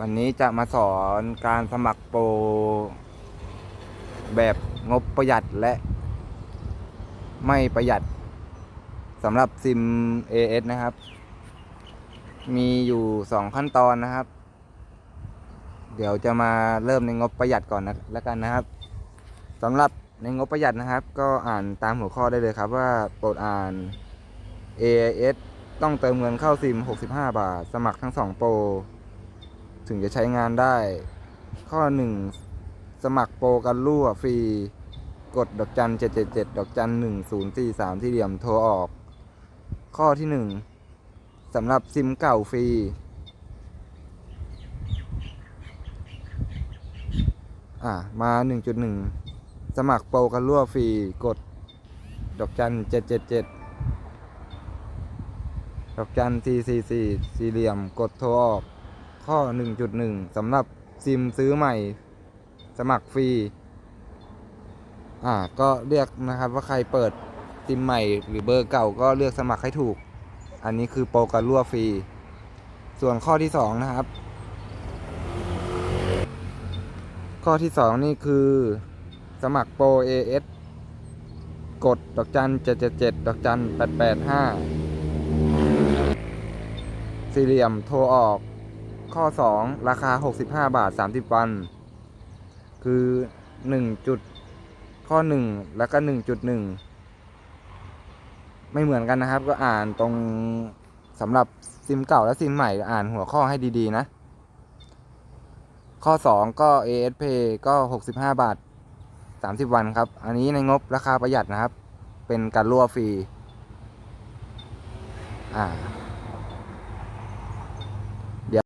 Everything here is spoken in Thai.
วันนี้จะมาสอนการสมัครโปร แบบงบประหยัดและ ไม่ประหยัดสำหรับซิม AS นะครับ มีอยู่สองขั้นตอนนะครับ เดี๋ยวจะมาเริ่มในงบประหยัดก่อนนะแล้วกันนะครับสำหรับในงบประหยัดนะครับ ก็อ่านตามหัวข้อได้เลยครับว่าโปรดอ่าน AIS ต้องเติมเงินเข้าซิม 65 บาท สมัครทั้ง 2 โปร ถึงจะใช้งานได้ ข้อ 1 สมัครโปรกันรั่วฟรี กดดอกจัน 777 ดอกจัน 1043 ที่เหลี่ยมโทรออก ข้อที่ 1สำหรับซิมเก่าฟรี อ่ามา 1.1 สมัครโปรกันรั่วฟรี กดดอกจัน 777ดอกจัน 444 สี่เหลี่ยม กดโทรออก ข้อ 1.1สำหรับซิมซื้อใหม่ สมัครฟรี อ่า ก็เรียกนะครับว่าใครเปิดซิมใหม่หรือเบอร์เก่าก็เลือกสมัครให้ถูก อันนี้คือโปรการรั่วฟรี ส่วนข้อที่ 2 นะครับ ข้อที่ 2 นี่คือสมัครโปร AS กดดอกจัน777ดอกจัน885สี่เหลี่ยมโทรออก ข้อ 2 ราคา 65 บาท 30 วัน คือ 1 จุด ข้อ 1 แล้วก็ 1.1 ไม่เหมือนกันนะครับ ก็อ่านตรงสำหรับซิมเก่าและซิมใหม่อ่านหัวข้อให้ดีๆนะ ข้อ 2 ก็ ASP ก็ 65 บาท 30 วันครับ อันนี้ในงบราคาประหยัดนะครับ เป็นการรั่วฟรีอ่า